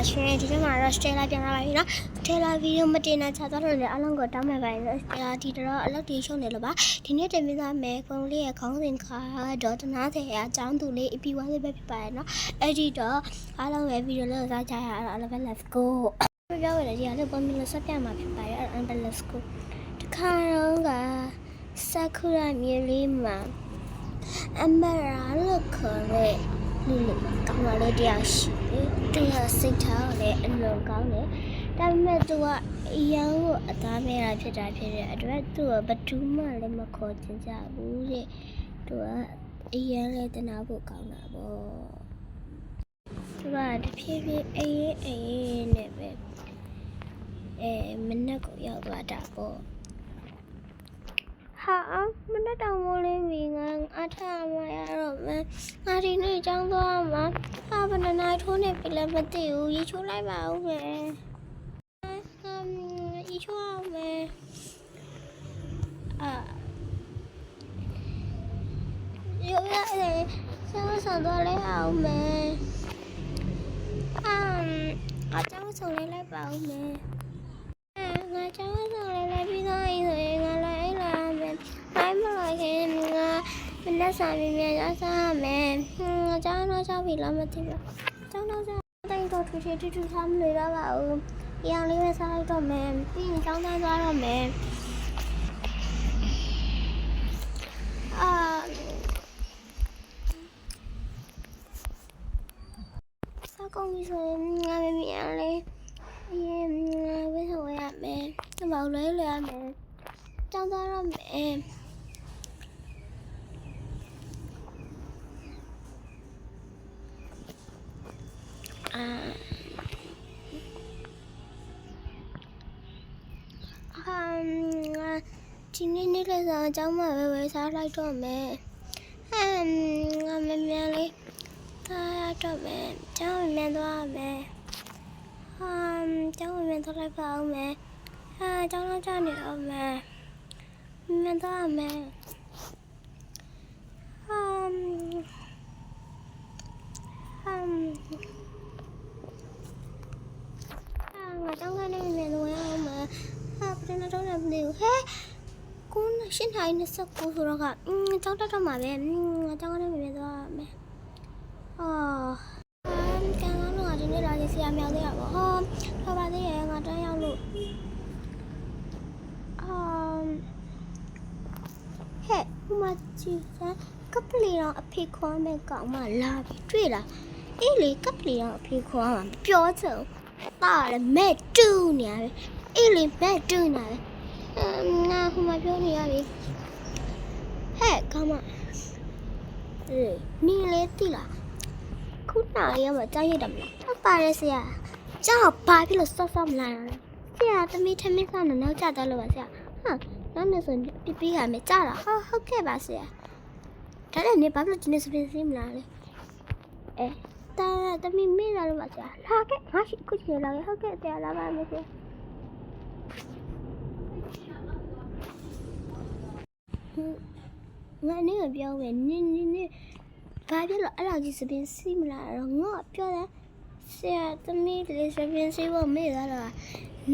ပါရှင်ဒီနေ့မှာတော့ Stella ပြန်လာပါပြီနော် Stella ဗီဒီယိုမတင်တာချသွားလို့လည်းအလုံးကိုတောင်းမှန်ပါတယ် Stella ဒီတော့အလုပ်တီရှုံနေလို့ပါဒီနေ့တင်ပြသားမယ်ကုန်းလေးရဲ့ခေါင်းစဉ်ခါတော့တနာစေအကြောင်းသူလေး EP1 လေးပဲဖြစ်ပါတယ်နော်အဲ့ဒီတော့အားလုံးပဲဗီဒီယိုလေးကိုစားကြရအောင် let's go ပြောရတဲ့ဒီကလေးပုံမြင်လို့ဆက်ပြမှာဖြစ်ပါတယ်အဲ့ let's go တခါတော့က Sakura မြေလေးမှာအမရာလို့ခေါ်တဲ့ လူလူကောင်းပါလေတရားရှိတယ်။သူကစိတ်ထားလည်းအလွန်ကောင်းတယ်။ဒါပေမဲ့သူကအရန်ကိုအသားမဲတာဖြစ်တာဖြစ်တဲ့အတွက်သူကဘယ်သူမှလည်းမခေါ်ချင်ကြဘူးတဲ့။သူကအရန်လည်းတနာဖို့ကောင်းတာပေါ့။သူကတဖြည်းဖြည်းအေးအေးအေးနဲ့ပဲအဲမနက်ကိုရောက်သွားတာပေါ့။ဟာမနေ့ တောင်မိုးလေးမီငါအထမရတော့မငါဒီနေ့ចောင်းသွားမှာဟာဘယ်နှနာထိုးနေပြီလဲမသိဘူးရေချိုးလိုက်ပါဦးမယ်အမ်ရေချိုးအောင်မယ်အာရောရတယ်ဆောင်းဆောင်းသွားလိုက်အောင်မယ်အမ်အချောင်းဆောင်းလိုက်ပါဦးမယ် မနေ့စာပြီးမြန်ရစားမယ်။ဟွန်းငါချောင်းတော့ချောင်းပြီလားမသိဘူး။ချောင်းတော့ချောင်းတိုင်းတော့ထူထူထူထူထားမလို့တော့ပါဘူး။ရောင်လေးပဲစားလိုက်တော့မယ်။ပြီးရင်ချောင်းသားသွားတော့မယ်။အာစားကုန်ပြီဆိုရင်ငါမမြန်လေးအရင်ငါဝိဆောင်ရမယ်။ဒီမှာလဲလဲရမယ်။တောင်းသွားရမယ်။ ဒီနေ့နေ့လည်းစားအကြောင်းမှပဲဝယ်စားလိုက်တော့မယ်။ဟမ်ငါမမြန်လေးထားရတော့မယ်။ကျောင်းမမြန်သွားရမယ်။ဟမ်ကျောင်းဝင်ထွက်လိုက်ပါအောင်မယ်ဟာကျောင်းတော့ကြာနေအောင်မယ်မင်းတော့မယ်ဟမ်ဟမ်ဟာငါကျောင်းကနေမင်းတော့ရအောင်မယ်ဟာပြန်တော့လည်းမနေဘူးဟဲ့ ကိုရှင်းထိုင်နေစကူဆိုတော့ကအင်းကျောင်းတက်တော့မှာပဲငါကျောင်းကနေမင်းတော့မယ်အော်ကံကောင်းတော့ဒီနေ့လာရေးဆရာမြောက်သေးရပါဟောထောက်ပါသေးရဲ့ငါတန်းရောက်လို့အမ်ဟဲ့ဥမချီစံကပလီတော့အဖေခေါ်မဲ့ကောင်မလာပြီတွေ့လားအေးလေကပလီတော့အဖေခေါ်မှာပြောချင်တာလည်းမဲ့တူးနေရတယ်အေးလေမဲ့တူးနေတယ်အမ် ငါဟိုမှာပြောနေရပြီဟဲ့ကောင်မအေးနီလေတိလားခုနလေးကမကြောက်ရတယ်မလားဟုတ်ပါတယ်ဆရာကြောက်ဘာဖြစ်လို့စော့စော့မလာလဲဆရာသမီးထမင်းစားနေနောက်ကျသွားလို့ပါဆရာဟာနောက်နေ့ဆိုပြပြရမယ်ကြားလားဟာဟုတ်ကဲ့ပါဆရာဒါနဲ့နေဘာဖြစ်လို့ဒီနေ့စပင်းစင်းမလာလဲအဲတာသမီးမေးလာလို့ပါဆရာလာခဲ့ငါရှိခုချင်လာခဲ့ဟုတ်ကဲ့ဆရာလာပါမယ်ဆရာ ငါနေကပြောမယ်နင်းနင်းနင်းဘာဖြစ်လို့အဲ့လိုကြီးစပင်းစီးမလာတော့ငါပြောတယ်ဆရာသမီးလေးစပင်းစီးဖို့မေ့လာတော့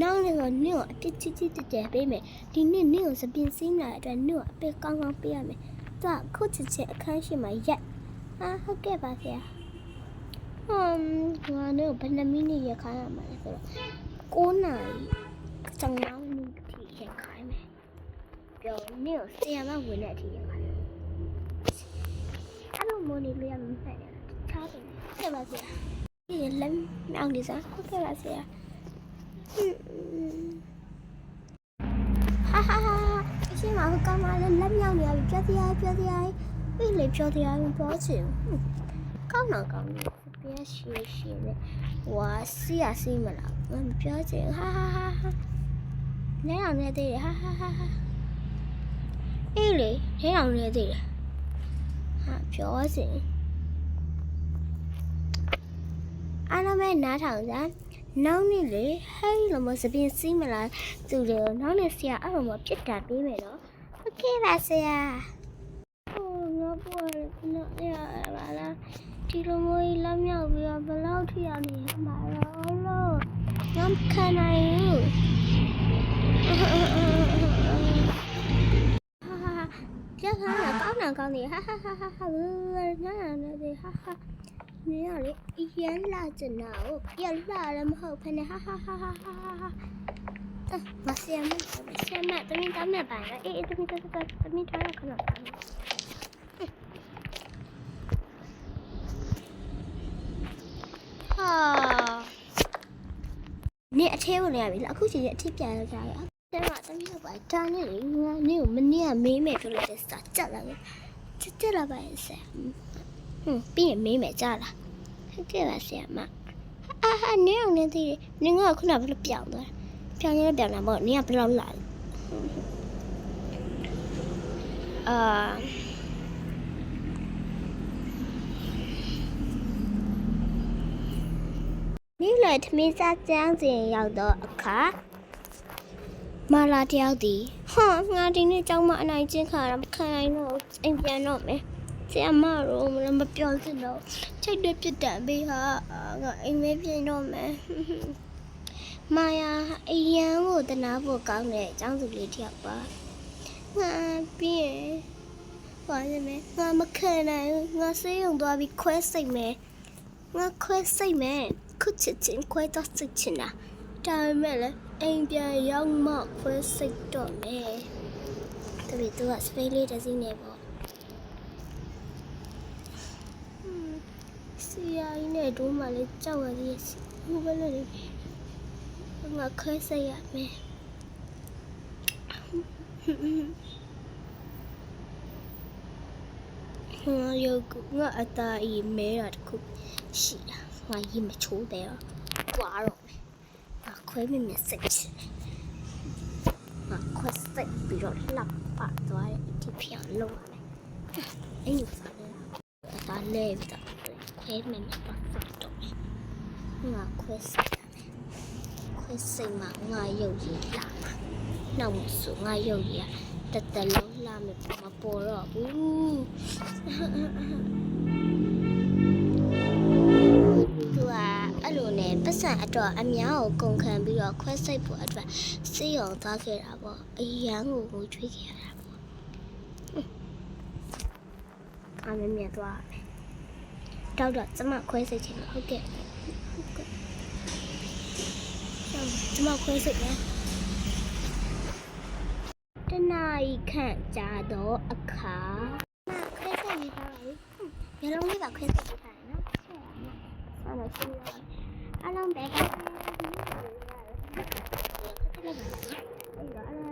နောက်နေ့ကနင့်ကိုအပြစ်ချစ်ချစ်တက်တက်ပေးမယ်ဒီနေ့နင့်ကိုစပင်းစီးမလာတဲ့အတွက်နင့်ကိုအပြစ်ကောင်းကောင်းပေးရမယ်သူကခုချစ်ချစ်အခန်းရှိမှရက်ဟာဟုတ်ကဲ့ပါဆရာဟမ်ငါတို့ဘယ်နှမိနစ်ရခိုင်းရမှာလဲဆိုတော့9နာရီကျောင်းနောက်နေ့ထိရခိုင်းမယ် ပြောနင့်ကိုဆရာမဝင်တဲ့အထိရခိုင်းမယ်အဲ့လိုမိုးနေလို့ရမှာဖက်တယ်ချားတယ်ဆက်ပါစေဒီလက်မြောင်နေစားဟုတ်ကဲ့ပါဆရာဟာဟာဟာအရှင်မကမလည်းလက်မြောင်နေရပြီပြစရာပြစရာပြီလေပြစရာမပေါ်ချင်ကောင်းတော့ကောင်းတယ်ပြရှိရှိလေဝါစီရစီမလားမပြောချင်ဟာဟာဟာဟာလဲအောင်နေသေးတယ်ဟာဟာဟာဟာ အေးလေလဲအောင်နေသေးတယ် ဟာပြောစီအားလုံးပဲနားထောင်ကြနောက်နေ့လေဟဲ့လိုမစပင်းစီးမလားသူတို့နောက်နေ့ဆရာအဲ့လိုမပြစ်တာပေးမယ်နော်โอเคပါဆရာဟိုငါပေါ်ရခဏရပါလားဒီလိုမျိုးကြီးလက်မြောက်ပြီးတော့ဘယ်လောက်ထိအောင်နေမှာတော့ ခံနိုင်ဘူးဟာဟာ ဟာကျခါကောင်းတာကောင်းတယ်ဟာဟာဟာဟာဟာနာနာနေဟာဟာမင်းကလေအရန်လာကျင်တာကိုပြက်လာလည်းမဟုတ်ဖ ೇನೆ ဟာဟာဟာဟာဟာဟာမဆီယမမဆီယမတမင်တမ်းမဲ့ပါလားအေးအေးတမင်တမင်တမင်ထားရခဏပါဟာနေအထဲဝင်ရပြီလားအခုချိန်အထစ်ပြန်ရကြရ တဲ့မှာတမင်တော့ပါတာနေလေငါနေကိုမနေ့ကမေးမယ်ပြောလို့တဲ့စာကြက်လာတယ်ကြက်ကြက်လာပါရဲ့ဆရာဟွန်းပြီးရင်မေးမယ်ကြားလားဟုတ်ကဲ့ပါဆရာမအာဟာနေအောင်နေသေးတယ်နင်ကခုနကဘယ်လိုပြောင်းသွားပြောင်းရပြောင်းလာမဟုတ်နင်ကဘယ်လောက်လာလဲအာနေ့လယ်ထမင်းစားကျန်းစဉ်ရောက်တော့အခါ မာလာတယောက်ဒီဟာငါဒီနေ့ကျောင်းမအနိုင်ချင်းခါရမခံနိုင်တော့အိမ်ပြန်တော့မယ်ဆရာမတို့မပြောစင်တော့ချိတ်တဲ့ပြစ်ဒဏ်ပေးဟာငါအိမ်မဲပြန်တော့မယ်မာယာအရန်ကိုတနာဖို့ကောင်းတဲ့အကြောင်းစုလေးတစ်ယောက်ပါငါပြီးရင်ဘာလဲမဲငါမခံနိုင်ဘူးငါဆေးရုံသွားပြီးခွဲစိတ်မယ်ငါခွဲစိတ်မယ်ခုချစ်ချင်းခွဲတော့စိတ်ချင်တာဒါပေမဲ့လည်း အိမ်ပြန်ရောက်မှခွဲစိတ်တော့မယ်တပည့်သူကစပိတ်လေးတစ်စီးနေပေါ့စီယာကြီးနဲ့ဒိုးမှလည်းကြောက်ရသေးစီဘူးပဲလေငါခွဲစိတ်ရမယ်ငါယောကငါအတားအီမဲတာတခုရှိတာငါရင်မချိုးတယ်တော့ကြွားတော့မယ်ငါ ခွဲမိမြစိတ်ချင်တယ်ငါခွဲစိတ်ပြီးတော့လှပ်ပါသွားတယ်ဒီပြောင်းလုံးရမယ်အဲ့ဒီစားလဲအတားလဲပြီးတော့ခွဲမိမြပါစိတ်တော့ငါခွဲစိတ်တယ်ခွဲစိတ်မှာငါရုပ်ရည်လာမှာနောက်မှဆိုငါရုပ်ရည်တတလုံးလာမယ်မပေါ်တော့ဘူး နဲ့ပတ်စံအတော့အများကိုကုန်ခံပြီးတော့ခွဲစိတ်ဖို့အတွက်စေးရုံသွားခဲ့တာပေါ့အရန်ကိုကိုချွေးခဲ့ရတာပေါ့အမေမြတ်သွားမယ်တောက်တော့ကျမခွဲစိတ်ချင်လို့ဟုတ်ကဲ့ဟုတ်ကဲ့ကျမခွဲစိတ်မယ်တနားဤခန့်ကြာတော့အခါမခွဲစိတ်နေပါဘူးမျိုးလုံးလေးပါခွဲစိတ်ထားတယ်နော်ဆက်ရမှာဆက်လို့ရှိရအော 阿름대가리에사 준,